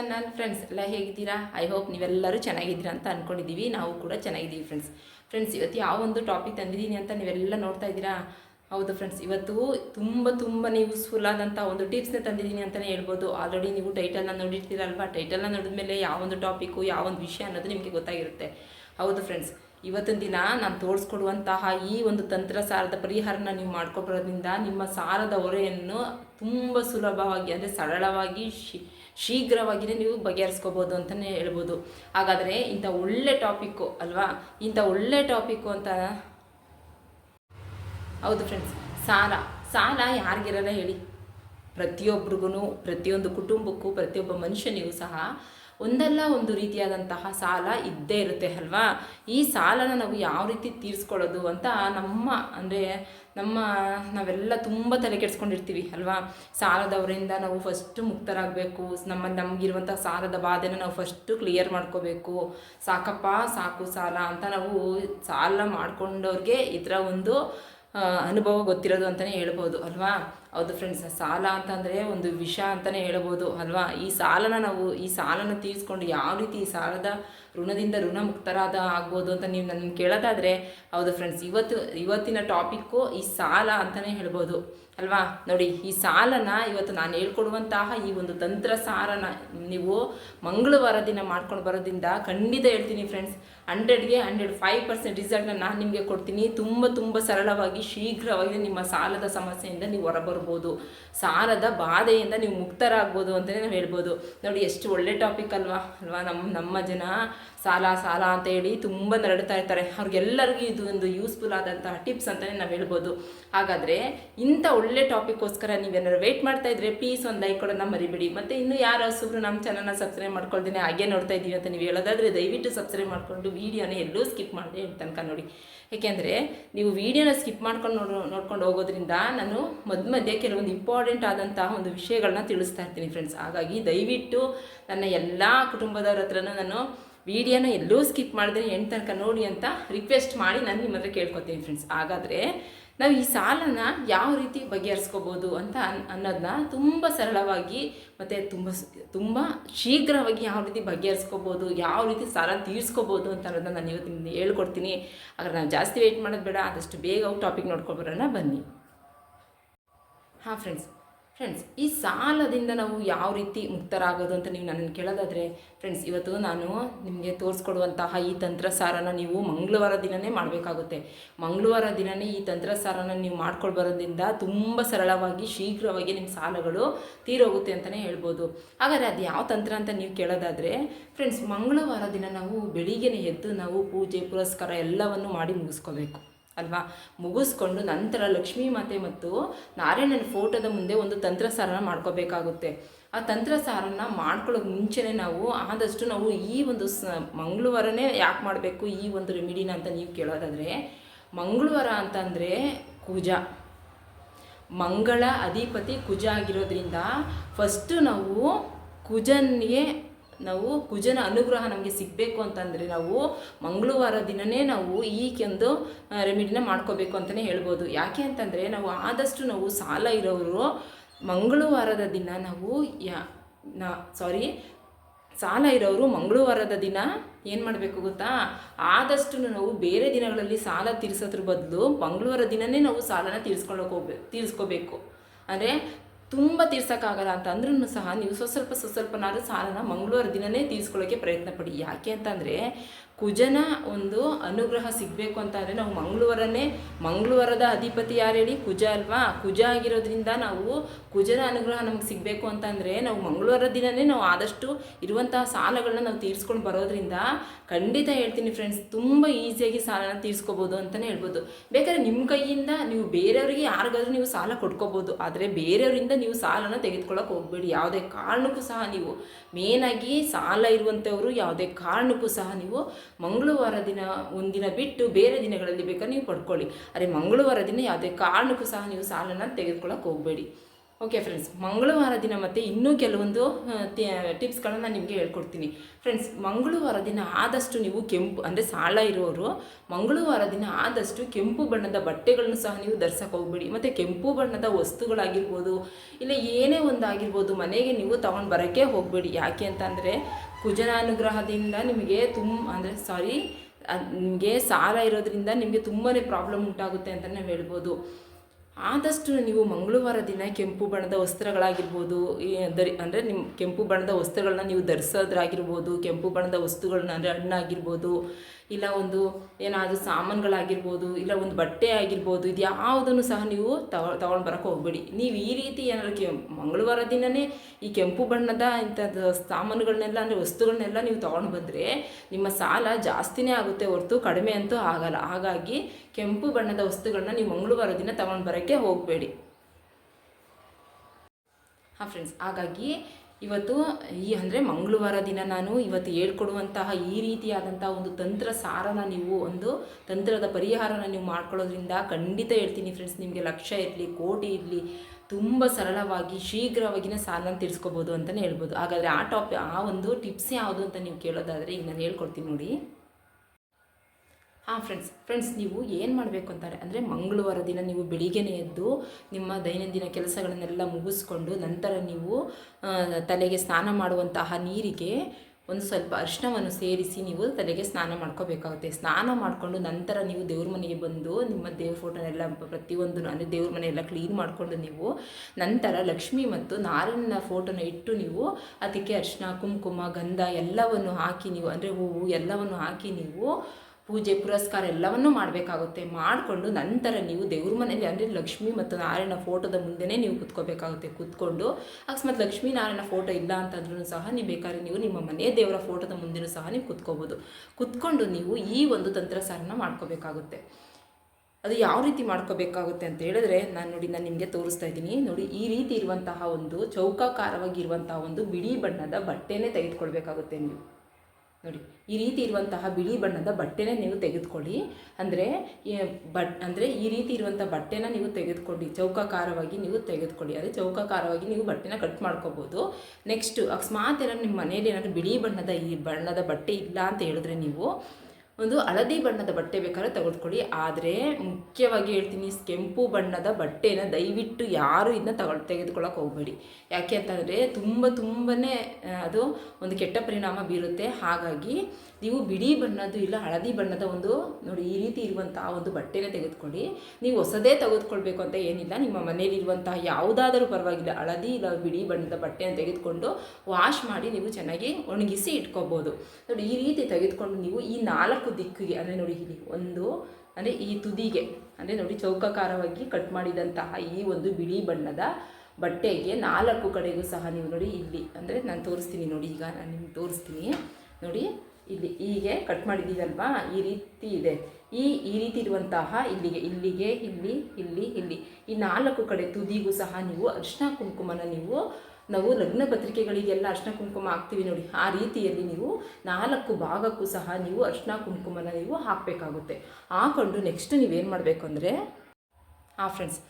Channel friends ಎಲ್ಲ ಹೇಗಿದ್ದೀರಾ? I hope ನೀವೆಲ್ಲರೂ ಚೆನ್ನಾಗಿದ್ದೀರಾ ಅಂತ ಅಂದ್ಕೊಂಡಿದ್ದೀವಿ ನಾವು ಕೂಡ ಚೆನ್ನಾಗಿದ್ದೀವಿ ಫ್ರೆಂಡ್ಸ್ ಫ್ರೆಂಡ್ಸ್ ಇವತ್ತು ಯಾವ ಒಂದು ಟಾಪಿಕ್ ತಂದಿದ್ದೀನಿ ಅಂತ ನೀವೆಲ್ಲ ನೋಡ್ತಾ ಇದ್ದೀರಾ? ಹೌದು ಫ್ರೆಂಡ್ಸ್ ಇವತ್ತು ತುಂಬ ತುಂಬ ಯೂಸ್ಫುಲ್ ಆದಂಥ ಒಂದು ಟಿಪ್ಸ್ನ ತಂದಿದ್ದೀನಿ ಅಂತಲೇ ಹೇಳ್ಬೋದು. ಆಲ್ರೆಡಿ ನೀವು ಟೈಟಲ್ನ ನೋಡಿರ್ತೀರಲ್ವಾ? ಟೈಟಲ್ನ ನೋಡಿದ್ಮೇಲೆ ಯಾವೊಂದು ಟಾಪಿಕ್ಕು ಯಾವೊಂದು ವಿಷಯ ಅನ್ನೋದು ನಿಮಗೆ ಗೊತ್ತಾಗಿರುತ್ತೆ. ಹೌದು ಫ್ರೆಂಡ್ಸ್ ಇವತ್ತಿನ ದಿನ ನಾನು ತೋರಿಸ್ಕೊಡುವಂತಹ ಈ ಒಂದು ತಂತ್ರ ಸಾರದ ಪರಿಹಾರನ ನೀವು ಮಾಡ್ಕೊಬರೋದ್ರಿಂದ ನಿಮ್ಮ ಸಾರದ ಹೊರೆಯನ್ನು ತುಂಬ ಸುಲಭವಾಗಿ, ಅಂದರೆ ಸರಳವಾಗಿ ಶಿ ಶೀಘ್ರವಾಗಿಯೇ ನೀವು ಬಗೆಹರಿಸ್ಕೋಬೋದು ಅಂತಲೇ ಹೇಳ್ಬೋದು. ಹಾಗಾದರೆ ಇಂಥ ಒಳ್ಳೆ ಟಾಪಿಕ್ಕು ಅಲ್ವಾ? ಇಂಥ ಒಳ್ಳೆ ಟಾಪಿಕ್ಕು ಅಂತ ಹೌದು ಫ್ರೆಂಡ್ಸ್ ಸಾಲ. ಸಾಲ ಯಾರಿಗಿರಲ್ಲ ಹೇಳಿ? ಪ್ರತಿಯೊಬ್ರಿಗೂ ಪ್ರತಿಯೊಂದು ಕುಟುಂಬಕ್ಕೂ, ಪ್ರತಿಯೊಬ್ಬ ಮನುಷ್ಯನಿಗೂ ಸಹ ಒಂದಲ್ಲ ಒಂದು ರೀತಿಯಾದಂತಹ ಸಾಲ ಇದ್ದೇ ಇರುತ್ತೆ, ಅಲ್ವಾ? ಈ ಸಾಲನ ನಾವು ಯಾವ ರೀತಿ ತೀರಿಸ್ಕೊಳ್ಳೋದು ಅಂತ ನಮ್ಮ, ಅಂದರೆ ನಮ್ಮ, ನಾವೆಲ್ಲ ತುಂಬ ತಲೆ ಕೆಡಿಸ್ಕೊಂಡಿರ್ತೀವಿ, ಅಲ್ವಾ? ಸಾಲದವರಿಂದ ನಾವು ಫಸ್ಟು ಮುಕ್ತರಾಗಬೇಕು, ನಮ್ಮ ನಮಗಿರುವಂಥ ಸಾಲದ ಬಾಧೆನ ನಾವು ಫಸ್ಟು ಕ್ಲಿಯರ್ ಮಾಡ್ಕೋಬೇಕು. ಸಾಕಪ್ಪ, ಸಾಕು ಸಾಲ ಅಂತ ನಾವು ಸಾಲ ಮಾಡಿಕೊಂಡವ್ರಿಗೆ ಇದರ ಒಂದು ಅನುಭವ ಗೊತ್ತಿರೋದು ಅಂತಲೇ ಹೇಳ್ಬೋದು, ಅಲ್ವಾ? ಹೌದು ಫ್ರೆಂಡ್ಸ್ ಸಾಲ ಅಂತಂದರೆ ಒಂದು ವಿಷ ಅಂತಲೇ ಹೇಳ್ಬೋದು ಅಲ್ವಾ? ಈ ಸಾಲನ ನಾವು, ಈ ಸಾಲನ ತೀರಿಸ್ಕೊಂಡು ಯಾವ ರೀತಿ ಈ ಸಾಲದ ಋಣದಿಂದ ಋಣ ಮುಕ್ತರಾದ ಆಗ್ಬೋದು ಅಂತ ನೀವು ನನ್ನ ಕೇಳೋದಾದರೆ, ಹೌದು ಫ್ರೆಂಡ್ಸ್ ಇವತ್ತು, ಇವತ್ತಿನ ಟಾಪಿಕ್ಕು ಈ ಸಾಲ ಅಂತಲೇ ಹೇಳ್ಬೋದು, ಅಲ್ವಾ? ನೋಡಿ, ಈ ಸಾಲನ ಇವತ್ತು ನಾನು ಹೇಳ್ಕೊಡುವಂತಹ ಈ ಒಂದು ತಂತ್ರ ಸಾರನ ನೀವು ಮಂಗಳವಾರ ದಿನ ಮಾಡ್ಕೊಂಡು ಬರೋದ್ರಿಂದ ಖಂಡಿತ ಹೇಳ್ತೀನಿ ಫ್ರೆಂಡ್ಸ್ ಹಂಡ್ರೆಡ್ಗೆ ಹಂಡ್ರೆಡ್ ಫೈವ್ ಪರ್ಸೆಂಟ್ ರಿಸಲ್ಟ್ನ ನಾನು ನಿಮಗೆ ಕೊಡ್ತೀನಿ. ತುಂಬ ತುಂಬ ಸರಳವಾಗಿ, ಶೀಘ್ರವಾಗಿ ನಿಮ್ಮ ಸಾಲದ ಸಮಸ್ಯೆಯಿಂದ ನೀವು ಹೊರಬರ್ಬೋದು. ಸಾಲದ ಬಾಧೆಯಿಂದ ನೀವು ಮುಕ್ತರಾಗ್ಬೋದು ಅಂತಲೇ ನಾವು ಹೇಳ್ಬೋದು. ನೋಡಿ, ಎಷ್ಟು ಒಳ್ಳೆ ಟಾಪಿಕ್ ಅಲ್ವಾ? ಅಲ್ವಾ? ನಮ್ಮ ನಮ್ಮ ಜನ ಸಾಲ ಸಾಲ ಅಂತ ಹೇಳಿ ತುಂಬ ನರಡ್ತಾ ಇರ್ತಾರೆ. ಅವ್ರಿಗೆಲ್ಲರಿಗೂ ಇದು ಒಂದು ಯೂಸ್ಫುಲ್ ಆದಂತಹ ಟಿಪ್ಸ್ ಅಂತಲೇ ನಾವು ಹೇಳ್ಬೋದು. ಹಾಗಾದರೆ ಇಂಥ ಒಳ್ಳೆ ಟಾಪಿಕ್ಗೋಸ್ಕರ ನೀವೇನಾದ್ರು ವೇಟ್ ಮಾಡ್ತಾ ಇದ್ರೆ ಪ್ಲೀಸ್ ಒಂದು ಲೈಕ್ ಕೊಡೋಣ ಮರಿಬೇಡಿ. ಮತ್ತು ಇನ್ನು ಯಾರು ಹೊಸಬ್ರು ನಮ್ಮ ಚಾನಲ್ನ ಸಬ್ಸ್ಕ್ರೈಬ್ ಮಾಡ್ಕೊಳ್ತೀನಿ ಹಾಗೆ ನೋಡ್ತಾ ಇದ್ದೀವಿ ಅಂತ ನೀವು ಹೇಳೋದಾದರೆ ದಯವಿಟ್ಟು ಸಬ್ಸ್ಕ್ರೈಬ್ ಮಾಡಿಕೊಂಡು ವೀಡಿಯೋನ ಎಲ್ಲೂ ಸ್ಕಿಪ್ ಮಾಡಿದೆ ತನಕ ನೋಡಿ. ಏಕೆಂದರೆ ನೀವು ವೀಡಿಯೋನ ಸ್ಕಿಪ್ ಮಾಡ್ಕೊಂಡು ನೋಡೋ, ನೋಡ್ಕೊಂಡು ಹೋಗೋದ್ರಿಂದ ನಾನು ಮಧ್ಯ ಮಧ್ಯೆ ಕೆಲವೊಂದು ಇಂಪಾರ್ಟೆಂಟ್ ಆದಂತಹ ಒಂದು ವಿಷಯಗಳನ್ನ ತಿಳಿಸ್ತಾ ಇರ್ತೀನಿ ಫ್ರೆಂಡ್ಸ್ ಹಾಗಾಗಿ ದಯವಿಟ್ಟು ನನ್ನ ಎಲ್ಲ ಕುಟುಂಬದವ್ರ ಹತ್ರನೂ ನಾನು ವಿಡಿಯೋನ ಎಲ್ಲೂ ಸ್ಕಿಪ್ ಮಾಡಿದ್ರೆ ಎಂಟು ತನಕ ನೋಡಿ ಅಂತ ರಿಕ್ವೆಸ್ಟ್ ಮಾಡಿ ನಾನು ನಿಮ್ಮ ಹತ್ರ ಕೇಳ್ಕೊತೀನಿ ಫ್ರೆಂಡ್ಸ್ ಹಾಗಾದರೆ ನಾವು ಈ ಸಾಲನ ಯಾವ ರೀತಿ ಬಗೆಹರಿಸ್ಕೋಬೋದು ಅಂತ ಅನ್ ಅನ್ನೋದನ್ನ ತುಂಬ ಸರಳವಾಗಿ ಮತ್ತು ತುಂಬ ತುಂಬ ಶೀಘ್ರವಾಗಿ ಯಾವ ರೀತಿ ಬಗೆಹರಿಸ್ಕೋಬೋದು, ಯಾವ ರೀತಿ ಸಾಲ ತೀರಿಸ್ಕೋಬೋದು ಅಂತ ಅನ್ನೋದನ್ನ ನಾನು ಇವತ್ತು ನಿಮ್ಗೆ ಹೇಳ್ಕೊಡ್ತೀನಿ. ಆದರೆ ನಾವು ಜಾಸ್ತಿ ವೆಯ್ಟ್ ಮಾಡೋದು ಬೇಡ, ಆದಷ್ಟು ಬೇಗ ಟಾಪಿಕ್ ನೋಡ್ಕೊಬರೋಣ ಬನ್ನಿ. ಹಾಂ ಫ್ರೆಂಡ್ಸ್ ಫ್ರೆಂಡ್ಸ್ ಈ ಸಾಲದಿಂದ ನಾವು ಯಾವ ರೀತಿ ಮುಕ್ತರಾಗೋದು ಅಂತ ನೀವು ನನ್ನನ್ನು ಕೇಳೋದಾದರೆ ಫ್ರೆಂಡ್ಸ್ ಇವತ್ತು ನಾನು ನಿಮಗೆ ತೋರಿಸ್ಕೊಡುವಂತಹ ಈ ತಂತ್ರಸಾರನ ನೀವು ಮಂಗಳವಾರ ದಿನನೇ ಮಾಡಬೇಕಾಗುತ್ತೆ. ಮಂಗಳವಾರ ದಿನನೇ ಈ ತಂತ್ರಸಾರನ ನೀವು ಮಾಡ್ಕೊಂಡು ಬರೋದ್ರಿಂದ ತುಂಬ ಸರಳವಾಗಿ, ಶೀಘ್ರವಾಗಿ ನಿಮ್ಮ ಸಾಲಗಳು ತೀರೋಗುತ್ತೆ ಅಂತಲೇ ಹೇಳ್ಬೋದು. ಹಾಗಾದರೆ ಅದು ಯಾವ ತಂತ್ರ ಅಂತ ನೀವು ಕೇಳೋದಾದರೆ ಫ್ರೆಂಡ್ಸ್ ಮಂಗಳವಾರ ದಿನ ನಾವು ಬೆಳಿಗ್ಗೆನೇ ಎದ್ದು ನಾವು ಪೂಜೆ, ಪುರಸ್ಕಾರ ಎಲ್ಲವನ್ನು ಮಾಡಿ ಮುಗಿಸ್ಕೋಬೇಕು. ಅಲ್ವಾ? ಮುಗಿಸ್ಕೊಂಡು ನಂತರ ಲಕ್ಷ್ಮೀ ಮಾತೆ ಮತ್ತು ನಾರಾಯಣನ ಫೋಟೋದ ಮುಂದೆ ಒಂದು ತಂತ್ರಸಾರನ ಮಾಡ್ಕೋಬೇಕಾಗುತ್ತೆ. ಆ ತಂತ್ರಸಾರನ ಮಾಡ್ಕೊಳ್ಳೋಕೆ ಮುಂಚೆನೇ ನಾವು ಆದಷ್ಟು ನಾವು ಈ ಒಂದು ಸ, ಮಂಗಳವಾರನೇ ಯಾಕೆ ಮಾಡಬೇಕು ಈ ಒಂದು ರೆಮಿಡಿನ ಅಂತ ನೀವು ಕೇಳೋದಾದರೆ, ಮಂಗಳವಾರ ಅಂತಂದರೆ ಕುಜ. ಮಂಗಳ ಅಧಿಪತಿ ಕುಜ ಆಗಿರೋದ್ರಿಂದ ಫಸ್ಟು ನಾವು ಕುಜನಿಗೆ ನಾವು ಕುಜನ ಅನುಗ್ರಹ ನಮಗೆ ಸಿಗಬೇಕು ಅಂತಂದರೆ ನಾವು ಮಂಗಳವಾರ ದಿನನೇ ನಾವು ಈ ಒಂದು ರೆಮಿಡಿನ ಮಾಡ್ಕೋಬೇಕು ಅಂತಲೇ ಹೇಳ್ಬೋದು. ಯಾಕೆ ಅಂತಂದರೆ ನಾವು ಆದಷ್ಟು ನಾವು ಸಾಲ ಇರೋರು ಮಂಗಳವಾರದ ದಿನ ನಾವು ಯಾ, ನಾ ಸಾರಿ ಸಾಲ ಇರೋರು ಮಂಗಳವಾರದ ದಿನ ಏನು ಮಾಡಬೇಕು ಗೊತ್ತಾ? ಆದಷ್ಟು ನಾವು ಬೇರೆ ದಿನಗಳಲ್ಲಿ ಸಾಲ ತೀರಿಸೋದ್ರ ಬದಲು ಮಂಗಳವಾರ ದಿನನೇ ನಾವು ಸಾಲನ ತೀರಿಸ್ಕೊಳ್ಳೋಕೆ ಹೋಗ್ಬೇಕು ತೀರಿಸ್ಕೋಬೇಕು. ಅಂದರೆ ತುಂಬ ತೀರ್ಸೋಕ್ಕಾಗಲ್ಲ ಅಂತ ಅಂದ್ರೂ ಸಹ ನೀವು ಸ್ವಸ್ವಲ್ಪ ಸ್ವಲ್ಪ ಸ್ವ ಸ್ವಲ್ಪನಾದ್ರೂ ಸಾಲನ ಮಂಗಳವಾರ ದಿನವೇ ತೀರಿಸ್ಕೊಳ್ಳೋಕ್ಕೆ ಪ್ರಯತ್ನ ಪಡಿ. ಯಾಕೆ ಅಂತಂದರೆ ಕುಜನ ಒಂದು ಅನುಗ್ರಹ ಸಿಗಬೇಕು ಅಂತಂದರೆ ನಾವು ಮಂಗಳವಾರನೇ, ಮಂಗಳವಾರದ ಅಧಿಪತಿ ಯಾರು ಹೇಳಿ? ಕುಜ ಅಲ್ವಾ? ಕುಜ ಆಗಿರೋದ್ರಿಂದ ನಾವು ಕುಜನ ಅನುಗ್ರಹ ನಮ್ಗೆ ಸಿಗಬೇಕು ಅಂತಂದರೆ ನಾವು ಮಂಗಳವಾರ ದಿನವೇ ನಾವು ಆದಷ್ಟು ಇರುವಂತಹ ಸಾಲಗಳನ್ನ ನಾವು ತೀರಿಸ್ಕೊಂಡು ಬರೋದ್ರಿಂದ ಖಂಡಿತ ಹೇಳ್ತೀನಿ ಫ್ರೆಂಡ್ಸ್ ತುಂಬ ಈಸಿಯಾಗಿ ಸಾಲನ ತೀರಿಸ್ಕೋಬೋದು ಅಂತಲೇ ಹೇಳ್ಬೋದು. ಬೇಕಾದ್ರೆ ನಿಮ್ಮ ಕೈಯಿಂದ ನೀವು ಬೇರೆಯವರಿಗೆ ಯಾರಿಗಾದ್ರೂ ನೀವು ಸಾಲ ಕೊಟ್ಕೋಬೋದು ಆದರೆ ಬೇರೆಯವರಿಂದ ನೀವು ಸಾಲನ ತೆಗೆದುಕೊಳ್ಳೋಕೆ ಹೋಗಬೇಡಿ. ಯಾವುದೇ ಕಾರಣಕ್ಕೂ ಸಹ ನೀವು ಮೇನಾಗಿ ಸಾಲ ಇರುವಂಥವರು ಯಾವುದೇ ಕಾರಣಕ್ಕೂ ಸಹ ನೀವು ಮಂಗಳವಾರ ದಿನ ಒಂದಿನ ಬಿಟ್ಟು ಬೇರೆ ದಿನಗಳಲ್ಲಿ ಬೇಕಾದ್ರೆ ನೀವು ಪಡ್ಕೊಳ್ಳಿ. ಆದರೆ ಮಂಗಳವಾರ ದಿನ ಯಾವುದೇ ಕಾರಣಕ್ಕೂ ಸಹ ನೀವು ಸಾಲನ ತೆಗೆದುಕೊಳ್ಳೋಕೆ ಹೋಗಬೇಡಿ. ಓಕೆ ಫ್ರೆಂಡ್ಸ್ ಮಂಗಳವಾರ ದಿನ ಮತ್ತು ಇನ್ನೂ ಕೆಲವೊಂದು ಟಿಪ್ಸ್ಗಳನ್ನು ನಿಮಗೆ ಹೇಳ್ಕೊಡ್ತೀನಿ. ಫ್ರೆಂಡ್ಸ್ ಮಂಗಳವಾರ ದಿನ ಆದಷ್ಟು ನೀವು ಕೆಂಪು, ಅಂದರೆ ಸಾಲ ಇರೋರು, ಮಂಗಳವಾರ ದಿನ ಆದಷ್ಟು ಕೆಂಪು ಬಣ್ಣದ ಬಟ್ಟೆಗಳನ್ನು ಸಹ ನೀವು ಧರ್ಸಕ್ಕೆ ಹೋಗ್ಬೇಡಿ. ಮತ್ತು ಕೆಂಪು ಬಣ್ಣದ ವಸ್ತುಗಳಾಗಿರ್ಬೋದು, ಇಲ್ಲ ಏನೇ ಒಂದು ಆಗಿರ್ಬೋದು ಮನೆಗೆ ನೀವು ತಗೊಂಡು ಬರೋಕ್ಕೆ ಹೋಗಬೇಡಿ. ಯಾಕೆ ಅಂತಂದರೆ ಕುಜನ ಅನುಗ್ರಹದಿಂದ ನಿಮಗೆ ತುಂಬ ಅಂದರೆ ಸಾರಿ ನಿಮಗೆ ಸಾಲ ಇರೋದ್ರಿಂದ ನಿಮಗೆ ತುಂಬಾ ಪ್ರಾಬ್ಲಮ್ ಉಂಟಾಗುತ್ತೆ ಅಂತ ನಾವು ಹೇಳ್ಬೋದು. ಆದಷ್ಟು ನೀವು ಮಂಗಳವಾರ ದಿನ ಕೆಂಪು ಬಣ್ಣದ ವಸ್ತ್ರಗಳಾಗಿರ್ಬೋದು ಧರಿ ಅಂದರೆ ನಿಮ್ಮ ಕೆಂಪು ಬಣ್ಣದ ವಸ್ತ್ರಗಳನ್ನ ನೀವು ಧರಿಸೋದ್ರಾಗಿರ್ಬೋದು, ಕೆಂಪು ಬಣ್ಣದ ವಸ್ತುಗಳನ್ನ ಅಂದರೆ ಹಣ್ಣಾಗಿರ್ಬೋದು ಇಲ್ಲ ಒಂದು ಏನಾದರೂ ಸಾಮಾನುಗಳಾಗಿರ್ಬೋದು, ಇಲ್ಲ ಒಂದು ಬಟ್ಟೆ ಆಗಿರ್ಬೋದು, ಇದು ಯಾವುದನ್ನು ಸಹ ನೀವು ತಗೊ ತಗೊಂಡು ಬರೋಕ್ಕೆ ಹೋಗ್ಬೇಡಿ. ನೀವು ಈ ರೀತಿ ಏನಾದ್ರು ಕೆ, ಮಂಗಳವಾರ ದಿನವೇ ಈ ಕೆಂಪು ಬಣ್ಣದ ಇಂಥದ್ದು ಸಾಮಾನುಗಳನ್ನೆಲ್ಲ, ಅಂದರೆ ವಸ್ತುಗಳನ್ನೆಲ್ಲ ನೀವು ತೊಗೊಂಡು ಬಂದರೆ ನಿಮ್ಮ ಸಾಲ ಜಾಸ್ತಿನೇ ಆಗುತ್ತೆ ಹೊರತು ಕಡಿಮೆ ಅಂತೂ ಆಗಲ್ಲ. ಹಾಗಾಗಿ ಕೆಂಪು ಬಣ್ಣದ ವಸ್ತುಗಳನ್ನ ನೀವು ಮಂಗಳವಾರ ದಿನ ತಗೊಂಡು ಬರೋಕ್ಕೆ ಹೋಗಬೇಡಿ. ಹಾಂ, ಫ್ರೆಂಡ್ಸ್, ಹಾಗಾಗಿ ಇವತ್ತು ಈ ಅಂದರೆ ಮಂಗಳವಾರ ದಿನ ನಾನು ಇವತ್ತು ಹೇಳ್ಕೊಡುವಂತಹ ಈ ರೀತಿಯಾದಂಥ ಒಂದು ತಂತ್ರ ಸಾರನ ನೀವು ಒಂದು ತಂತ್ರದ ಪರಿಹಾರನ ನೀವು ಮಾಡ್ಕೊಳ್ಳೋದ್ರಿಂದ ಖಂಡಿತ ಹೇಳ್ತೀನಿ ಫ್ರೆಂಡ್ಸ್ ನಿಮಗೆ ಲಕ್ಷ ಇರಲಿ, ಕೋಟಿ ಇರಲಿ, ತುಂಬ ಸರಳವಾಗಿ, ಶೀಘ್ರವಾಗಿನ ಸಾಲನ ತೀರಿಸ್ಕೋಬೋದು ಅಂತಲೇ ಹೇಳ್ಬೋದು. ಹಾಗಾದರೆ ಆ ಟಾಪ್ ಆ ಒಂದು ಟಿಪ್ಸ್ ಯಾವುದು ಅಂತ ನೀವು ಕೇಳೋದಾದರೆ ಈಗ ನಾನು ಹೇಳ್ಕೊಡ್ತೀನಿ ನೋಡಿ. ಹಾಂ ಫ್ರೆಂಡ್ಸ್ ಫ್ರೆಂಡ್ಸ್ ನೀವು ಏನು ಮಾಡಬೇಕು ಅಂತಾರೆ ಅಂದರೆ ಮಂಗಳವಾರ ದಿನ ನೀವು ಬೆಳಿಗ್ಗೆನೇ ಎದ್ದು ನಿಮ್ಮ ದೈನಂದಿನ ಕೆಲಸಗಳನ್ನೆಲ್ಲ ಮುಗಿಸ್ಕೊಂಡು ನಂತರ ನೀವು ತಲೆಗೆ ಸ್ನಾನ ಮಾಡುವಂತಹ ನೀರಿಗೆ ಒಂದು ಸ್ವಲ್ಪ ಅರಿಶಿನವನ್ನು ಸೇರಿಸಿ ನೀವು ತಲೆಗೆ ಸ್ನಾನ ಮಾಡ್ಕೋಬೇಕಾಗುತ್ತೆ. ಸ್ನಾನ ಮಾಡಿಕೊಂಡು ನಂತರ ನೀವು ದೇವ್ರ ಮನೆಗೆ ಬಂದು ನಿಮ್ಮ ದೇವ್ರ ಫೋಟೋನೆಲ್ಲ ಪ್ರತಿಯೊಂದು ಅಂದರೆ ದೇವ್ರ ಮನೆಯೆಲ್ಲ ಕ್ಲೀನ್ ಮಾಡಿಕೊಂಡು ನೀವು ನಂತರ ಲಕ್ಷ್ಮಿ ಮತ್ತು ನಾರಾಯಣನ ಫೋಟೋನ ಇಟ್ಟು ನೀವು ಅದಕ್ಕೆ ಅರಿಶಿನ, ಕುಂಕುಮ, ಗಂಧ ಎಲ್ಲವನ್ನು ಹಾಕಿ ನೀವು, ಅಂದರೆ ಹೂವು ಎಲ್ಲವನ್ನು ಹಾಕಿ ನೀವು ಪೂಜೆ ಪುರಸ್ಕಾರ ಎಲ್ಲವನ್ನೂ ಮಾಡಬೇಕಾಗುತ್ತೆ. ಮಾಡಿಕೊಂಡು ನಂತರ ನೀವು ದೇವ್ರ ಮನೆಯಲ್ಲಿ ಅಂದರೆ ಲಕ್ಷ್ಮಿ ಮತ್ತು ನಾರಾಯಣ ಫೋಟೋದ ಮುಂದೆನೇ ನೀವು ಕುತ್ಕೋಬೇಕಾಗುತ್ತೆ. ಕುತ್ಕೊಂಡು ಅಕಸ್ಮಾತ್ ಲಕ್ಷ್ಮೀ, ನಾರಾಯಣ ಫೋಟೋ ಇಲ್ಲ ಅಂತಂದ್ರೂ ಸಹ ನೀವು ಬೇಕಾದ್ರೆ ನೀವು ನಿಮ್ಮ ಮನೆ ದೇವರ ಫೋಟೋದ ಮುಂದೆನೂ ಸಹ ನೀವು ಕುತ್ಕೋಬೋದು. ಕುತ್ಕೊಂಡು ನೀವು ಈ ಒಂದು ತಂತ್ರಸಾರನ ಮಾಡ್ಕೋಬೇಕಾಗುತ್ತೆ. ಅದು ಯಾವ ರೀತಿ ಮಾಡ್ಕೋಬೇಕಾಗುತ್ತೆ ಅಂತ ಹೇಳಿದ್ರೆ ನಾನು ನೋಡಿ ನಾನು ನಿಮಗೆ ತೋರಿಸ್ತಾ ಇದ್ದೀನಿ. ನೋಡಿ ಈ ರೀತಿ ಇರುವಂತಹ ಒಂದು ಚೌಕಾಕಾರವಾಗಿ ಇರುವಂತಹ ಒಂದು ಬಿಳಿ ಬಣ್ಣದ ಬಟ್ಟೆನೇ ತೆಗೆದುಕೊಳ್ಬೇಕಾಗುತ್ತೆ ನೀವು. ನೋಡಿ, ಈ ರೀತಿ ಇರುವಂತಹ ಬಿಳಿ ಬಣ್ಣದ ಬಟ್ಟೆನೇ ನೀವು ತೆಗೆದುಕೊಳ್ಳಿ. ಅಂದರೆ ಬಟ್, ಅಂದರೆ ಈ ರೀತಿ ಇರುವಂಥ ಬಟ್ಟೆನ ನೀವು ತೆಗೆದುಕೊಂಡು ಚೌಕಾಕಾರವಾಗಿ ನೀವು ತೆಗೆದುಕೊಳ್ಳಿ. ಅದೇ ಚೌಕಾಕಾರವಾಗಿ ನೀವು ಬಟ್ಟೆನ ಕಟ್ ಮಾಡ್ಕೋಬೋದು. ನೆಕ್ಸ್ಟು ಅಕಸ್ಮಾತ್ ಏನಾದ್ರು ನಿಮ್ಮ ಮನೇಲಿ ಏನಾದರೂ ಬಿಳಿ ಬಣ್ಣದ ಈ ಬಣ್ಣದ ಬಟ್ಟೆ ಇಲ್ಲ ಅಂತ ಹೇಳಿದ್ರೆ ನೀವು ಒಂದು ಹಳದಿ ಬಣ್ಣದ ಬಟ್ಟೆ ಬೇಕಾದ್ರೆ ತೆಗೆದುಕೊಳ್ಳಿ ಆದರೆ ಮುಖ್ಯವಾಗಿ ಹೇಳ್ತೀನಿ ಕೆಂಪು ಬಣ್ಣದ ಬಟ್ಟೆನ ದಯವಿಟ್ಟು ಯಾರು ಇದನ್ನ ತಗೊಳ್ ತೆಗೆದುಕೊಳ್ಳೋಕೆ ಹೋಗಬೇಡಿ. ಯಾಕೆ ಅಂತಂದರೆ ತುಂಬ ತುಂಬನೇ ಆ, ಅದು ಒಂದು ಕೆಟ್ಟ ಪರಿಣಾಮ ಬೀರುತ್ತೆ. ಹಾಗಾಗಿ ನೀವು ಬಿಳಿ ಬಣ್ಣದ್ದು ಇಲ್ಲ ಹಳದಿ ಬಣ್ಣದ ಒಂದು ನೋಡಿ ಈ ರೀತಿ ಇರುವಂತಹ ಒಂದು ಬಟ್ಟೆನ ತೆಗೆದುಕೊಳ್ಳಿ. ನೀವು ಹೊಸದೇ ತೆಗೆದುಕೊಳ್ಬೇಕು ಅಂತ ಏನಿಲ್ಲ. ನಿಮ್ಮ ಮನೆಯಲ್ಲಿರುವಂತಹ ಯಾವುದಾದರೂ ಪರವಾಗಿಲ್ಲ. ಹಳದಿ ಇಲ್ಲ ಬಿಳಿ ಬಣ್ಣದ ಬಟ್ಟೆನ ತೆಗೆದುಕೊಂಡು ವಾಶ್ ಮಾಡಿ ನೀವು ಚೆನ್ನಾಗಿ ಒಣಗಿಸಿ ಇಟ್ಕೋಬೋದು. ನೋಡಿ ಈ ರೀತಿ ತೆಗೆದುಕೊಂಡು ನೀವು ಈ ನಾಲ್ಕು ದಿಕ್ಕಿಗೆ, ಅಂದರೆ ನೋಡಿ ಇಲ್ಲಿ ಒಂದು, ಅಂದರೆ ಈ ತುದಿಗೆ, ಅಂದರೆ ನೋಡಿ ಚೌಕಾಕಾರವಾಗಿ ಕಟ್ ಮಾಡಿದಂತಹ ಈ ಒಂದು ಬಿಳಿ ಬಣ್ಣದ ಬಟ್ಟೆಗೆ ನಾಲ್ಕು ಕಡೆಗೂ ಸಹ ನೀವು ನೋಡಿ ಇಲ್ಲಿ, ಅಂದರೆ ನಾನು ತೋರಿಸ್ತೀನಿ ನೋಡಿ ಈಗ, ನಾನು ನಿಮ್ಗೆ ತೋರಿಸ್ತೀನಿ. ನೋಡಿ ಇಲ್ಲಿ, ಹೀಗೆ ಕಟ್ ಮಾಡಿದ್ದೀವಲ್ವಾ ಈ ರೀತಿ ಇದೆ. ಈ ಈ ರೀತಿ ಇರುವಂತಹ ಇಲ್ಲಿಗೆ ಇಲ್ಲಿಗೆ, ಇಲ್ಲಿ ಇಲ್ಲಿ ಇಲ್ಲಿ ಈ ನಾಲ್ಕು ಕಡೆ ತುದಿಗೂ ಸಹ ನೀವು ಅರಿಶಿನ ಕುಂಕುಮನ ನೀವು ನಾವು ಲಗ್ನ ಪತ್ರಿಕೆಗಳಿಗೆಲ್ಲ ಅರ್ಶನ ಕುಂಕುಮ ಹಾಕ್ತೀವಿ ನೋಡಿ. ಆ ರೀತಿಯಲ್ಲಿ ನೀವು ನಾಲ್ಕು ಭಾಗಕ್ಕೂ ಸಹ ನೀವು ಅರ್ಶನ ಕುಂಕುಮನ ನೀವು ಹಾಕಬೇಕಾಗುತ್ತೆ. ಹಾಕೊಂಡು ನೆಕ್ಸ್ಟ್ ನೀವೇನು ಮಾಡಬೇಕು ಅಂದರೆ ಆ ಫ್ರೆಂಡ್ಸ್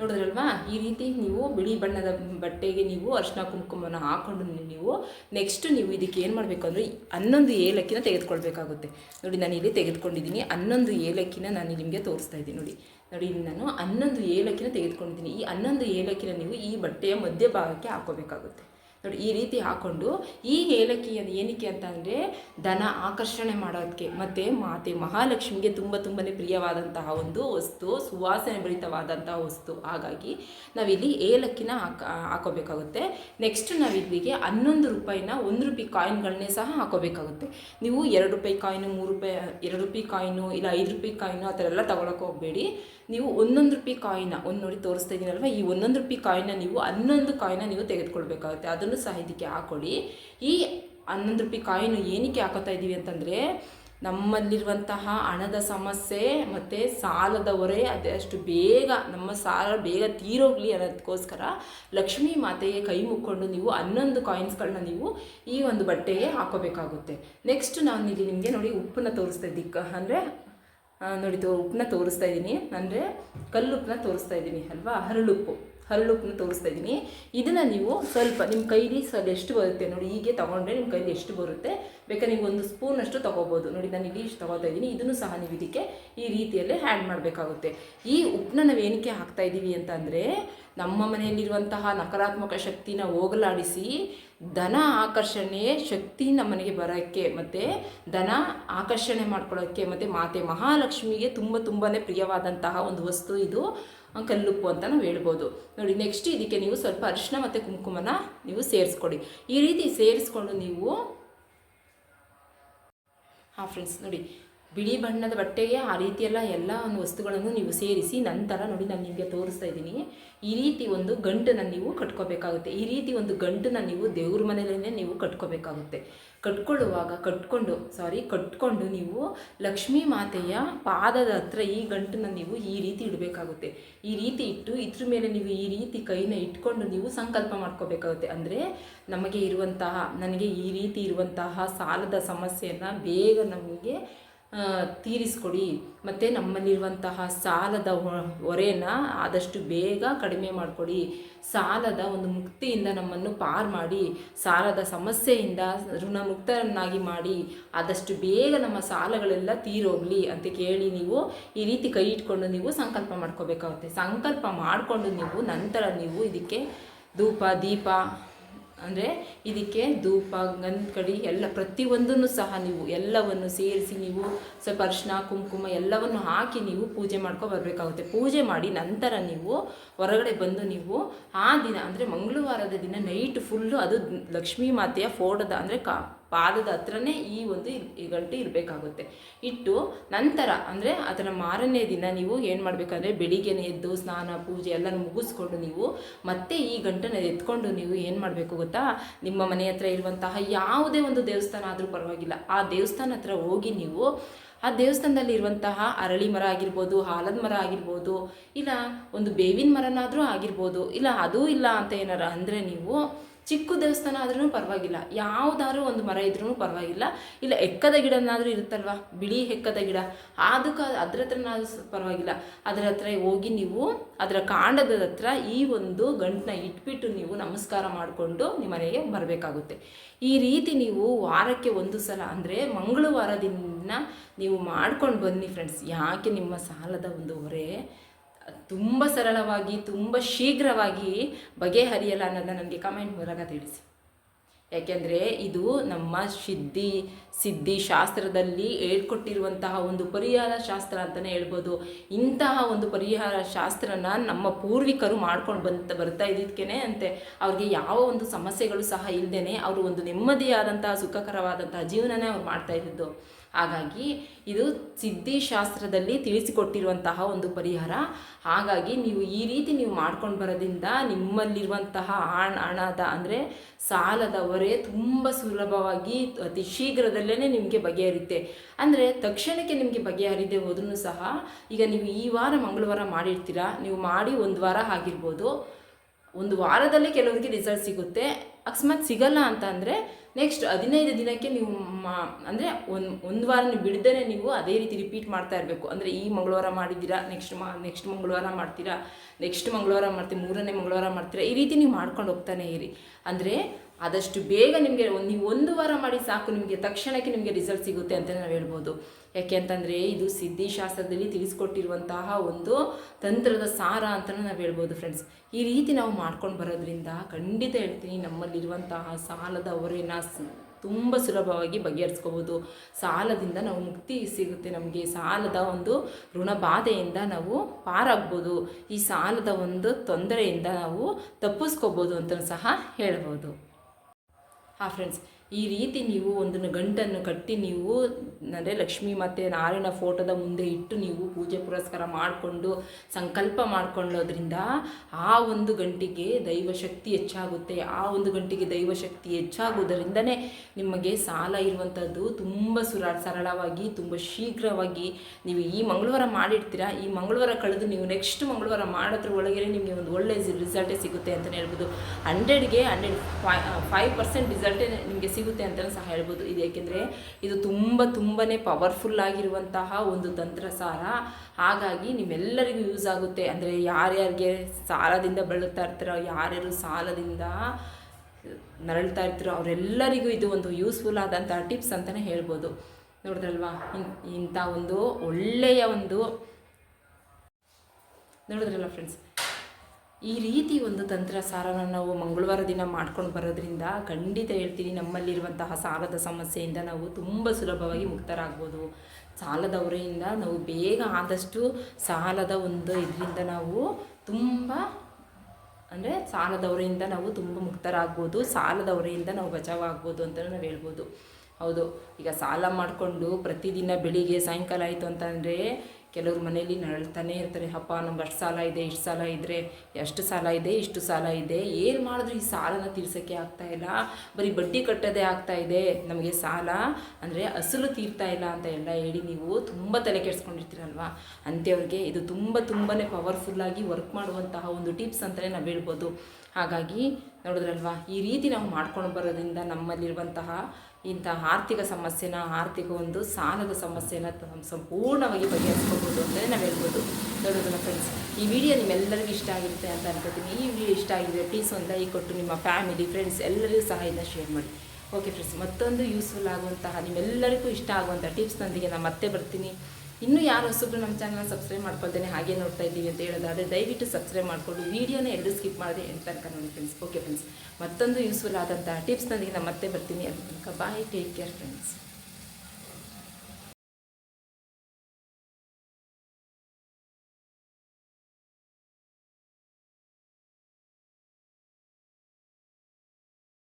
ನೋಡಿದ್ರಲ್ವಾ? ಈ ರೀತಿ ನೀವು ಬಿಳಿ ಬಣ್ಣದ ಬಟ್ಟೆಗೆ ನೀವು ಅರ್ಶನ ಕುಂಕುಮನ ಹಾಕೊಂಡು ನೀವು ನೆಕ್ಸ್ಟ್ ನೀವು ಇದಕ್ಕೆ ಏನು ಮಾಡಬೇಕು ಅಂದರೆ ಹನ್ನೊಂದು ಏಲಕ್ಕಿನ ತೆಗೆದುಕೊಳ್ಬೇಕಾಗುತ್ತೆ. ನೋಡಿ ನಾನು ಇಲ್ಲಿ ತೆಗೆದುಕೊಂಡಿದ್ದೀನಿ. ಹನ್ನೊಂದು ಏಲಕ್ಕಿನ ನಾನು ನಿಮಗೆ ತೋರಿಸ್ತಾ ಇದ್ದೀನಿ ನೋಡಿ. ನೋಡಿ ನಾನು ಹನ್ನೊಂದು ಏಲಕ್ಕಿನ ತೆಗೆದುಕೊಂಡಿದ್ದೀನಿ. ಈ ಹನ್ನೊಂದು ಏಲಕ್ಕಿನ ನೀವು ಈ ಬಟ್ಟೆಯ ಮಧ್ಯಭಾಗಕ್ಕೆ ಹಾಕೋಬೇಕಾಗುತ್ತೆ. ನೋಡಿ, ಈ ರೀತಿ ಹಾಕೊಂಡು ಈ ಏಲಕ್ಕಿಯನ್ನು ಏನಕ್ಕೆ ಅಂತ ಅಂದರೆ ದನ ಆಕರ್ಷಣೆ ಮಾಡೋದಕ್ಕೆ ಮತ್ತು ಮಾತೆ ಮಹಾಲಕ್ಷ್ಮಿಗೆ ತುಂಬ ತುಂಬಾ ಪ್ರಿಯವಾದಂತಹ ಒಂದು ವಸ್ತು, ಸುವಾಸನೆ ಭರಿತವಾದಂತಹ ವಸ್ತು. ಹಾಗಾಗಿ ನಾವಿಲ್ಲಿ ಏಲಕ್ಕಿನ ಹಾಕ, ಹಾಕೋಬೇಕಾಗುತ್ತೆ. ನೆಕ್ಸ್ಟ್ ನಾವಿಲ್ಲಿಗೆ ಹನ್ನೊಂದು ರೂಪಾಯಿನ ಒಂದು ರೂಪಾಯಿ ಕಾಯಿನ್ಗಳನ್ನೇ ಸಹ ಹಾಕೋಬೇಕಾಗುತ್ತೆ. ನೀವು ಎರಡು ರೂಪಾಯಿ ಕಾಯಿನು ಮೂರು ರೂಪಾಯಿ, ಎರಡು ರೂಪಾಯಿ ಕಾಯಿನು ಇಲ್ಲ ಐದು ರೂಪಾಯಿ ಕಾಯಿನು ಆ ಥರ ಎಲ್ಲ ತಗೊಳಕ್ಕೆ ಹೋಗಬೇಡಿ. ನೀವು ಒಂದೊಂದು ರೂಪಾಯಿ ಕಾಯಿನ, ಒಂದು ನೋಡಿ ತೋರಿಸ್ತಾ ಇದ್ದೀನಲ್ವ ಈ ಒಂದೊಂದು ರೂಪಾಯಿ ಕಾಯಿನ ನೀವು ಹನ್ನೊಂದು ಕಾಯಿನ ನೀವು ತೆಗೆದುಕೊಳ್ಬೇಕಾಗುತ್ತೆ. ಅದನ್ನು ಸಹ ಇದಕ್ಕೆ ಹಾಕೊಳ್ಳಿ. ಈ ಹನ್ನೊಂದು ರೂಪಾಯಿ ಕಾಯಿನು ಏನಕ್ಕೆ ಹಾಕೋತಾ ಇದ್ದೀವಿ ಅಂತಂದರೆ, ನಮ್ಮಲ್ಲಿರುವಂತಹ ಹಣದ ಸಮಸ್ಯೆ ಮತ್ತು ಸಾಲದ ಹೊರೆ ಅದಷ್ಟು ಬೇಗ, ನಮ್ಮ ಸಾಲ ಬೇಗ ತೀರೋಗ್ಲಿ ಅನ್ನೋದಕ್ಕೋಸ್ಕರ ಲಕ್ಷ್ಮೀ ಮಾತೆಗೆ ಕೈ ಮುಕ್ಕೊಂಡು ನೀವು ಹನ್ನೊಂದು ಕಾಯಿನ್ಸ್ಗಳನ್ನ ನೀವು ಈ ಒಂದು ಬಟ್ಟೆಗೆ ಹಾಕೋಬೇಕಾಗುತ್ತೆ. ನೆಕ್ಸ್ಟ್ ನಾನು ಇಲ್ಲಿ ನಿಮಗೆ ನೋಡಿ ಉಪ್ಪನ್ನು ತೋರಿಸ್ತಾ ಇದ್ದಿಕ್ಕ ಅಂದರೆ ನೋಡಿ, ತೋ ಉಪ್ಪನ್ನ ತೋರಿಸ್ತಾ ಇದ್ದೀನಿ ಅಂದರೆ ಕಲ್ಲುಪ್ಪನ್ನ ತೋರಿಸ್ತಾ ಇದ್ದೀನಿ ಅಲ್ವಾ? ಹರಳುಪ್ಪು. ಹರಳುಪ್ಪನ್ನ ತೋರಿಸ್ತಾ ಇದ್ದೀನಿ ಇದನ್ನು ನೀವು ಸ್ವಲ್ಪ ನಿಮ್ಮ ಕೈಲಿ ಸ್ವಲ್ಪ ಎಷ್ಟು ಬರುತ್ತೆ ನೋಡಿ, ಹೀಗೆ ತೊಗೊಂಡ್ರೆ ನಿಮ್ಮ ಕೈಲಿ ಎಷ್ಟು ಬರುತ್ತೆ? ಬೇಕಾದ್ರೆ ನೀವು ಒಂದು ಸ್ಪೂನಷ್ಟು ತೊಗೋಬೋದು. ನೋಡಿ, ನಾನು ಇಲ್ಲಿ ಇಷ್ಟು ತೊಗೋತಾ ಇದ್ದೀನಿ ಇದನ್ನು ಸಹ ನೀವು ಇದಕ್ಕೆ ಈ ರೀತಿಯಲ್ಲೇ ಆ್ಯಡ್ ಮಾಡಬೇಕಾಗುತ್ತೆ. ಈ ಉಪ್ಪನ್ನ ನಾವು ಏನಕ್ಕೆ ಹಾಕ್ತಾ ಇದ್ದೀವಿ ಅಂತಂದರೆ, ನಮ್ಮ ಮನೆಯಲ್ಲಿರುವಂತಹ ನಕಾರಾತ್ಮಕ ಶಕ್ತಿನ ಹೋಗಲಾಡಿಸಿ ಧನ ಆಕರ್ಷಣೆ ಶಕ್ತಿ ನಮ್ಮನೆಗೆ ಬರೋಕ್ಕೆ ಮತ್ತು ಧನ ಆಕರ್ಷಣೆ ಮಾಡ್ಕೊಳ್ಳೋಕ್ಕೆ ಮತ್ತು ಮಾತೆ ಮಹಾಲಕ್ಷ್ಮಿಗೆ ತುಂಬ ತುಂಬಾ ಪ್ರಿಯವಾದಂತಹ ಒಂದು ವಸ್ತು ಇದು. ಕಲ್ಲುಪ್ಪು ಅಂತ ನಾವು ಹೇಳ್ಬೋದು. ನೋಡಿ ನೆಕ್ಸ್ಟ್ ಇದಕ್ಕೆ ನೀವು ಸ್ವಲ್ಪ ಅರಿಶಿನ ಮತ್ತು ಕುಂಕುಮನ ನೀವು ಸೇರಿಸ್ಕೊಡಿ. ಈ ರೀತಿ ಸೇರಿಸ್ಕೊಂಡು ನೀವು ಹಾಂ ಫ್ರೆಂಡ್ಸ್ ನೋಡಿ. ಬಿಳಿ ಬಣ್ಣದ ಬಟ್ಟೆಗೆ ಆ ರೀತಿಯೆಲ್ಲ ಎಲ್ಲ ಒಂದು ವಸ್ತುಗಳನ್ನು ನೀವು ಸೇರಿಸಿ ನಂತರ ನೋಡಿ ನಾನು ನಿಮಗೆ ತೋರಿಸ್ತಾ ಇದ್ದೀನಿ. ಈ ರೀತಿ ಒಂದು ಗಂಟನ್ನು ನೀವು ಕಟ್ಕೋಬೇಕಾಗುತ್ತೆ. ಈ ರೀತಿ ಒಂದು ಗಂಟನ್ನು ನೀವು ದೇವ್ರ ಮನೆಯಲ್ಲೇ ನೀವು ಕಟ್ಕೋಬೇಕಾಗುತ್ತೆ. ಕಟ್ಕೊಳ್ಳುವಾಗ ಕಟ್ಕೊಂಡು ಸಾರಿ ಕಟ್ಕೊಂಡು ನೀವು ಲಕ್ಷ್ಮೀ ಮಾತೆಯ ಪಾದದ ಹತ್ರ ಈ ಗಂಟನ್ನು ನೀವು ಈ ರೀತಿ ಇಡಬೇಕಾಗುತ್ತೆ. ಈ ರೀತಿ ಇಟ್ಟು ಇದ್ರ ಮೇಲೆ ನೀವು ಈ ರೀತಿ ಕೈನ ಇಟ್ಕೊಂಡು ನೀವು ಸಂಕಲ್ಪ ಮಾಡ್ಕೋಬೇಕಾಗುತ್ತೆ. ಅಂದರೆ ನಮಗೆ ಇರುವಂತಹ, ನನಗೆ ಈ ರೀತಿ ಇರುವಂತಹ ಸಾಲದ ಸಮಸ್ಯೆಯನ್ನು ಬೇಗ ನಮಗೆ ತೀರಿಸ್ಕೊಡಿ. ಮತ್ತು ನಮ್ಮಲ್ಲಿರುವಂತಹ ಸಾಲದ ಹೊರೆನ ಆದಷ್ಟು ಬೇಗ ಕಡಿಮೆ ಮಾಡಿಕೊಡಿ. ಸಾಲದ ಒಂದು ಮುಕ್ತಿಯಿಂದ ನಮ್ಮನ್ನು ಪಾರು ಮಾಡಿ. ಸಾಲದ ಸಮಸ್ಯೆಯಿಂದ ಋಣಮುಕ್ತರನ್ನಾಗಿ ಮಾಡಿ. ಆದಷ್ಟು ಬೇಗ ನಮ್ಮ ಸಾಲಗಳೆಲ್ಲ ತೀರೋಗ್ಲಿ ಅಂತ ಕೇಳಿ ನೀವು ಈ ರೀತಿ ಕೈ ಇಟ್ಕೊಂಡು ನೀವು ಸಂಕಲ್ಪ ಮಾಡ್ಕೋಬೇಕಾಗುತ್ತೆ. ಸಂಕಲ್ಪ ಮಾಡಿಕೊಂಡು ನೀವು ನಂತರ ನೀವು ಇದಕ್ಕೆ ಧೂಪ, ದೀಪ ಅಂದರೆ ಇದಕ್ಕೆ ಧೂಪ ಗಂಧ ಕಡಿ ಎಲ್ಲ ಪ್ರತಿಯೊಂದನ್ನು ಸಹ ನೀವು ಎಲ್ಲವನ್ನು ಸೇರಿಸಿ ನೀವು ಸ್ವಲ್ಪ ಅರಿಶಿನ, ಕುಂಕುಮ ಎಲ್ಲವನ್ನು ಹಾಕಿ ನೀವು ಪೂಜೆ ಮಾಡ್ಕೊ ಬರಬೇಕಾಗುತ್ತೆ. ಪೂಜೆ ಮಾಡಿ ನಂತರ ನೀವು ಹೊರಗಡೆ ಬಂದು ನೀವು ಆ ದಿನ ಅಂದರೆ ಮಂಗಳವಾರದ ದಿನ ನೈಟ್ ಫುಲ್ಲು ಅದು ಲಕ್ಷ್ಮೀ ಮಾತೆಯ ಫೋಟೋದ ಅಂದರೆ ಕಾ ಪಾದದ ಹತ್ರನೇ ಈ ಒಂದು ಗಂಟೆ ಇರಬೇಕಾಗುತ್ತೆ. ಇಟ್ಟು ನಂತರ ಅಂದರೆ ಅದರ ಮಾರನೇ ದಿನ ನೀವು ಏನು ಮಾಡಬೇಕಂದ್ರೆ ಬೆಳಿಗ್ಗೆನೆ ಎದ್ದು ಸ್ನಾನ, ಪೂಜೆ ಎಲ್ಲ ಮುಗಿಸ್ಕೊಂಡು ನೀವು ಮತ್ತೆ ಈ ಗಂಟನ್ನು ಎತ್ಕೊಂಡು ನೀವು ಏನು ಮಾಡಬೇಕು ಗೊತ್ತಾ? ನಿಮ್ಮ ಮನೆ ಹತ್ರ ಇರುವಂತಹ ಯಾವುದೇ ಒಂದು ದೇವಸ್ಥಾನ ಆದರೂ ಪರವಾಗಿಲ್ಲ. ಆ ದೇವಸ್ಥಾನ ಹತ್ರ ಹೋಗಿ ನೀವು ಆ ದೇವಸ್ಥಾನದಲ್ಲಿ ಇರುವಂತಹ ಅರಳಿ ಮರ ಆಗಿರ್ಬೋದು, ಹಾಲದ ಮರ ಆಗಿರ್ಬೋದು, ಇಲ್ಲ ಒಂದು ಬೇವಿನ ಮರನಾದರೂ ಆಗಿರ್ಬೋದು, ಇಲ್ಲ ಅದೂ ಇಲ್ಲ ಅಂತ ಏನಾರ ಅಂದರೆ ನೀವು ಚಿಕ್ಕ ದೇವಸ್ಥಾನ ಆದ್ರೂ ಪರವಾಗಿಲ್ಲ. ಯಾವುದಾದ್ರೂ ಒಂದು ಮರ ಇದ್ರೂ ಪರವಾಗಿಲ್ಲ. ಇಲ್ಲ ಎಕ್ಕದ ಗಿಡನಾದರೂ ಇರುತ್ತಲ್ವ? ಬಿಳಿ ಎಕ್ಕದ ಗಿಡ. ಅದಕ್ಕೆ ಅದ್ರ ಹತ್ರನಾದ್ರೂ ಪರವಾಗಿಲ್ಲ. ಅದರ ಹತ್ರ ಹೋಗಿ ನೀವು ಅದರ ಕಾಂಡದ ಹತ್ರ ಈ ಒಂದು ಗಂಟನ್ನ ಇಟ್ಬಿಟ್ಟು ನೀವು ನಮಸ್ಕಾರ ಮಾಡಿಕೊಂಡು ನಿಮ್ಮ ಮನೆಗೆ ಬರಬೇಕಾಗುತ್ತೆ. ಈ ರೀತಿ ನೀವು ವಾರಕ್ಕೆ ಒಂದು ಸಲ ಅಂದರೆ ಮಂಗಳವಾರದಿಂದ ನೀವು ಮಾಡ್ಕೊಂಡು ಬನ್ನಿ ಫ್ರೆಂಡ್ಸ್ ಯಾಕೆ ನಿಮ್ಮ ಸಾಲದ ಒಂದು ಹೊರೆ? ತುಂಬ ಸರಳವಾಗಿ, ತುಂಬ ಶೀಘ್ರವಾಗಿ ಬಗೆಹರಿಯಲ್ಲ ಅನ್ನೋದನ್ನ ನನಗೆ ಕಮೆಂಟ್ ಮೂಲಕ ತಿಳಿಸಿ. ಯಾಕೆಂದರೆ ಇದು ನಮ್ಮ ಸಿದ್ಧಿ ಸಿದ್ಧಿ ಶಾಸ್ತ್ರದಲ್ಲಿ ಹೇಳ್ಕೊಟ್ಟಿರುವಂತಹ ಒಂದು ಪರಿಹಾರ ಶಾಸ್ತ್ರ ಅಂತಲೇ ಹೇಳ್ಬೋದು. ಇಂತಹ ಒಂದು ಪರಿಹಾರ ಶಾಸ್ತ್ರನ ನಮ್ಮ ಪೂರ್ವಿಕರು ಮಾಡ್ಕೊಂಡು ಬಂತ, ಬರ್ತಾ ಇದ್ದಿದ್ಕೇನೆ ಅಂತೆ. ಅವ್ರಿಗೆ ಯಾವ ಒಂದು ಸಮಸ್ಯೆಗಳು ಸಹ ಇಲ್ಲದೇ ಅವರು ಒಂದು ನೆಮ್ಮದಿಯಾದಂತಹ, ಸುಖಕರವಾದಂತಹ ಜೀವನನೇ ಅವ್ರು ಮಾಡ್ತಾ ಇದ್ದಿದ್ದು. ಹಾಗಾಗಿ ಇದು ಸಿದ್ಧಿಶಾಸ್ತ್ರದಲ್ಲಿ ತಿಳಿಸಿಕೊಟ್ಟಿರುವಂತಹ ಒಂದು ಪರಿಹಾರ. ಹಾಗಾಗಿ ನೀವು ಈ ರೀತಿ ನೀವು ಮಾಡ್ಕೊಂಡು ಬರೋದ್ರಿಂದ ನಿಮ್ಮಲ್ಲಿರುವಂತಹ ಹಣ ಹಣದ ಅಂದರೆ ಸಾಲದ ಹೊರೆ ತುಂಬ ಸುಲಭವಾಗಿ ಅತಿ ಶೀಘ್ರದಲ್ಲೇ ನಿಮಗೆ ಬಗೆಹರಿಯುತ್ತೆ ಅಂದರೆ ತಕ್ಷಣಕ್ಕೆ ನಿಮಗೆ ಬಗೆಹರಿದೆ ಹೋದ್ರೂ ಸಹ ಈಗ ನೀವು ಈ ವಾರ ಮಂಗಳವಾರ ಮಾಡಿರ್ತೀರಾ, ನೀವು ಮಾಡಿ ಒಂದು ವಾರ ಆಗಿರ್ಬೋದು. ಒಂದು ವಾರದಲ್ಲೇ ಕೆಲವರಿಗೆ ರಿಸಲ್ಟ್ ಸಿಗುತ್ತೆ. ಅಕಸ್ಮಾತ್ ಸಿಗಲ್ಲ ಅಂತ ಅಂದರೆ ನೆಕ್ಸ್ಟ್ ಹದಿನೈದು ದಿನಕ್ಕೆ ನೀವು ಮಾ, ಅಂದರೆ ಒಂದು ಒಂದು ವಾರ ಬಿಡದೇ ನೀವು ಅದೇ ರೀತಿ ರಿಪೀಟ್ ಮಾಡ್ತಾ ಇರಬೇಕು. ಅಂದರೆ ಈ ಮಂಗಳವಾರ ಮಾಡಿದ್ದೀರಾ ನೆಕ್ಸ್ಟ್ ಮಾ ನೆಕ್ಸ್ಟ್ ಮಂಗಳವಾರ ಮಾಡ್ತೀರಾ ನೆಕ್ಸ್ಟ್ ಮಂಗಳವಾರ ಮಾಡ್ತೀವಿ ಮೂರನೇ ಮಂಗಳವಾರ ಮಾಡ್ತೀರಾ, ಈ ರೀತಿ ನೀವು ಮಾಡ್ಕೊಂಡು ಹೋಗ್ತಾನೆ ಇರಿ. ಅಂದರೆ ಆದಷ್ಟು ಬೇಗ ನಿಮಗೆ ನೀವು ಒಂದು ವಾರ ಮಾಡಿ ಸಾಕು, ನಿಮಗೆ ತಕ್ಷಣಕ್ಕೆ ನಿಮಗೆ ರಿಸಲ್ಟ್ ಸಿಗುತ್ತೆ ಅಂತ ನಾವು ಹೇಳ್ಬೋದು. ಯಾಕೆ ಅಂತಂದರೆ ಇದು ಸಿದ್ಧಿಶಾಸ್ತ್ರದಲ್ಲಿ ತಿಳಿಸ್ಕೊಟ್ಟಿರುವಂತಹ ಒಂದು ತಂತ್ರದ ಸಾರ ಅಂತಲೂ ನಾವು ಹೇಳ್ಬೋದು ಫ್ರೆಂಡ್ಸ್ ಈ ರೀತಿ ನಾವು ಮಾಡ್ಕೊಂಡು ಬರೋದ್ರಿಂದ ಖಂಡಿತ ಹೇಳ್ತೀನಿ ನಮ್ಮಲ್ಲಿರುವಂತಹ ಸಾಲದ ಹೊರೆನ ತುಂಬ ಸುಲಭವಾಗಿ ಬಗೆಹರಿಸ್ಕೋಬೋದು. ಸಾಲದಿಂದ ನಾವು ಮುಕ್ತಿ ಸಿಗುತ್ತೆ. ನಮಗೆ ಸಾಲದ ಒಂದು ಋಣ ಬಾಧೆಯಿಂದ ನಾವು ಪಾರಾಗ್ಬೋದು. ಈ ಸಾಲದ ಒಂದು ತೊಂದರೆಯಿಂದ ನಾವು ತಪ್ಪಿಸ್ಕೋಬೋದು ಅಂತಲೂ ಸಹ ಹೇಳ್ಬೋದು. ಹಾಂ ಫ್ರೆಂಡ್ಸ್ ಈ ರೀತಿ ನೀವು ಒಂದು ಗಂಟನ್ನು ಕಟ್ಟಿ ನೀವು, ಅಂದರೆ ಲಕ್ಷ್ಮೀ ಮತ್ತು ನಾರಾಯಣ ಫೋಟೋದ ಮುಂದೆ ಇಟ್ಟು ನೀವು ಪೂಜೆ ಪುರಸ್ಕಾರ ಮಾಡಿಕೊಂಡು, ಸಂಕಲ್ಪ ಮಾಡ್ಕೊಳ್ಳೋದ್ರಿಂದ ಆ ಒಂದು ಗಂಟಿಗೆ ದೈವಶಕ್ತಿ ಹೆಚ್ಚಾಗುತ್ತೆ. ಆ ಒಂದು ಗಂಟಿಗೆ ದೈವಶಕ್ತಿ ಹೆಚ್ಚಾಗುವುದರಿಂದನೇ ನಿಮಗೆ ಸಾಲ ಇರುವಂಥದ್ದು ತುಂಬ ಸುರ, ಸರಳವಾಗಿ, ತುಂಬ ಶೀಘ್ರವಾಗಿ ನೀವು ಈ ಮಂಗಳವಾರ ಮಾಡಿರ್ತೀರಾ? ಈ ಮಂಗಳವಾರ ಕಳೆದು ನೀವು ನೆಕ್ಸ್ಟ್ ಮಂಗಳವಾರ ಮಾಡೋದ್ರ ಒಳಗೆ ನಿಮಗೆ ಒಂದು ಒಳ್ಳೆಯ ರಿಸಲ್ಟೇ ಸಿಗುತ್ತೆ ಅಂತಲೇ ಹೇಳ್ಬೋದು. ಹಂಡ್ರೆಡ್ಗೆ ಹಂಡ್ರೆಡ್ ಫೈ ಫೈವ್ ಪರ್ಸೆಂಟ್ ರಿಸಲ್ಟೇ ನಿಮಗೆ ಸಿಗುತ್ತೆ. ಸಿಗುತ್ತೆ ಅಂತಲೂ ಸಹ ಹೇಳ್ಬೋದು. ಇದು ಏಕೆಂದರೆ ಇದು ತುಂಬ ತುಂಬಾ ಪವರ್ಫುಲ್ ಆಗಿರುವಂತಹ ಒಂದು ತಂತ್ರಸಾರ. ಹಾಗಾಗಿ ನಿಮ್ಮೆಲ್ಲರಿಗೂ ಯೂಸ್ ಆಗುತ್ತೆ. ಅಂದರೆ ಯಾರ್ಯಾರಿಗೆ ಸಾಲದಿಂದ ಬಳಲ್ತಾ ಇರ್ತಾರೋ, ಯಾರ್ಯಾರು ಸಾಲದಿಂದ ನರಳ್ತಾ ಇರ್ತಾರೋ, ಅವರೆಲ್ಲರಿಗೂ ಇದು ಒಂದು ಯೂಸ್ಫುಲ್ ಆದಂಥ ಟಿಪ್ಸ್ ಅಂತಲೇ ಹೇಳ್ಬೋದು. ನೋಡಿದ್ರಲ್ವಾ? ಇಂಥ ಒಂದು ಒಳ್ಳೆಯ ಒಂದು ನೋಡಿದ್ರಲ್ಲ ಫ್ರೆಂಡ್ಸ್ ಈ ರೀತಿ ಒಂದು ತಂತ್ರ ಸಾರನ ನಾವು ಮಂಗಳವಾರ ದಿನ ಮಾಡ್ಕೊಂಡು ಬರೋದ್ರಿಂದ ಖಂಡಿತ ಹೇಳ್ತೀನಿ ನಮ್ಮಲ್ಲಿರುವಂತಹ ಸಾಲದ ಸಮಸ್ಯೆಯಿಂದ ನಾವು ತುಂಬ ಸುಲಭವಾಗಿ ಮುಕ್ತರಾಗ್ಬೋದು. ಸಾಲದ ಹೊರೆಯಿಂದ ನಾವು ಬೇಗ ಆದಷ್ಟು ಸಾಲದ ಒಂದು ಇದರಿಂದ ನಾವು ತುಂಬ ಅಂದರೆ ಸಾಲದ ಹೊರೆಯಿಂದ ನಾವು ತುಂಬ ಮುಕ್ತರಾಗ್ಬೋದು. ಸಾಲದ ಹೊರೆಯಿಂದ ನಾವು ಬಚಾವಾಗ್ಬೋದು ಅಂತ ನಾವು ಹೇಳ್ಬೋದು. ಹೌದು, ಈಗ ಸಾಲ ಮಾಡಿಕೊಂಡು ಪ್ರತಿದಿನ ಬೆಳಿಗ್ಗೆ ಸಾಯಂಕಾಲ ಆಯಿತು ಅಂತಂದರೆ ಕೆಲವ್ರ ಮನೇಲಿ ನಳ್ತಾನೆ ಇರ್ತಾರೆ, ಅಪ್ಪ, ನಮ್ಗೆ ಅಷ್ಟು ಸಾಲ ಇದೆ, ಇಷ್ಟು ಸಾಲ ಇದ್ದರೆ ಎಷ್ಟು ಸಾಲ ಇದೆ, ಇಷ್ಟು ಸಾಲ ಇದೆ, ಏನು ಮಾಡಿದ್ರು ಈ ಸಾಲನ ತೀರ್ಸೋಕ್ಕೆ ಆಗ್ತಾ ಇಲ್ಲ, ಬರೀ ಬಡ್ಡಿ ಕಟ್ಟೋದೇ ಆಗ್ತಾ ಇದೆ, ನಮಗೆ ಸಾಲ ಅಂದರೆ ಅಸಲು ತೀರ್ತಾ ಇಲ್ಲ ಅಂತ ಎಲ್ಲ ಹೇಳಿ ನೀವು ತುಂಬ ತಲೆ ಕೆಡಿಸ್ಕೊಂಡಿರ್ತೀರಲ್ವ? ಅಂಥವ್ರಿಗೆ ಇದು ತುಂಬ ತುಂಬಾ ಪವರ್ಫುಲ್ಲಾಗಿ ವರ್ಕ್ ಮಾಡುವಂತಹ ಒಂದು ಟಿಪ್ಸ್ ಅಂತಲೇ ನಾವು ಹೇಳ್ಬೋದು. ಹಾಗಾಗಿ ನೋಡಿದ್ರಲ್ವಾ, ಈ ರೀತಿ ನಾವು ಮಾಡ್ಕೊಂಡು ಬರೋದ್ರಿಂದ ನಮ್ಮಲ್ಲಿರುವಂತಹ ಇಂಥ ಆರ್ಥಿಕ ಸಮಸ್ಯೆನ, ಆರ್ಥಿಕ ಒಂದು ಸಾಲದ ಸಮಸ್ಯೆನ ಸಂಪೂರ್ಣವಾಗಿ ಬಗೆಹರಿಸ್ಕೋಬೋದು ಅಂತಲೇ ನಾವು ಹೇಳ್ಬೋದು. ನೋಡೋದನ್ನ ಫ್ರೆಂಡ್ಸ್ ಈ ವಿಡಿಯೋ ನಿಮ್ಮೆಲ್ಲರಿಗೂ ಇಷ್ಟ ಆಗಿರುತ್ತೆ ಅಂತ ಅನ್ಕೋತೀನಿ. ಈ ವಿಡಿಯೋ ಇಷ್ಟ ಆಗಿದೆ ಪ್ಲೀಸ್ ಒಂದು ಲೈಕ್ ಕೊಟ್ಟು ನಿಮ್ಮ ಫ್ಯಾಮಿಲಿ ಫ್ರೆಂಡ್ಸ್ ಎಲ್ಲರಿಗೂ ಸಹ ಇದನ್ನ ಶೇರ್ ಮಾಡಿ. ಓಕೆ ಫ್ರೆಂಡ್ಸ್ ಮತ್ತೊಂದು ಯೂಸ್ಫುಲ್ ಆಗುವಂತಹ ನಿಮ್ಮೆಲ್ಲರಿಗೂ ಇಷ್ಟ ಆಗುವಂಥ ಟಿಪ್ಸ್ನೊಂದಿಗೆ ನಾನು ಮತ್ತೆ ಬರ್ತೀನಿ. ಇನ್ನೂ ಯಾರು ಹೊಸಬ್ರು ನಮ್ಮ ಚಾನಲ್ ಸಬ್ಸ್ಕ್ರೈಬ್ ಮಾಡ್ಕೊಳ್ತೇನೆ ಹಾಗೆ ನೋಡ್ತಾ ಇದ್ದೀವಿ ಅಂತ ಹೇಳೋದಾದರೆ ದಯವಿಟ್ಟು ಸಬ್ಸ್ಕ್ರೈಬ್ ಮಾಡಿಕೊಂಡು ವೀಡಿಯೋನ ಎರಡು ಸ್ಕಿಪ್ ಮಾಡಿದೆ ಎಂತ ತನಕ ನೋಡಿ ಫ್ರೆಂಡ್ಸ್ ಓಕೆ ಫ್ರೆಂಡ್ಸ್ ಮತ್ತೊಂದು ಯೂಸ್ಫುಲ್ ಆದಂತಹ ಟಿಪ್ಸ್ನೊಂದಿಗೆ ನಾನು ಮತ್ತೆ ಬರ್ತೀನಿ. ಅದಕ್ಕೆ ಬಾಯ್ ಟೇಕ್ ಕೇರ್ ಫ್ರೆಂಡ್ಸ್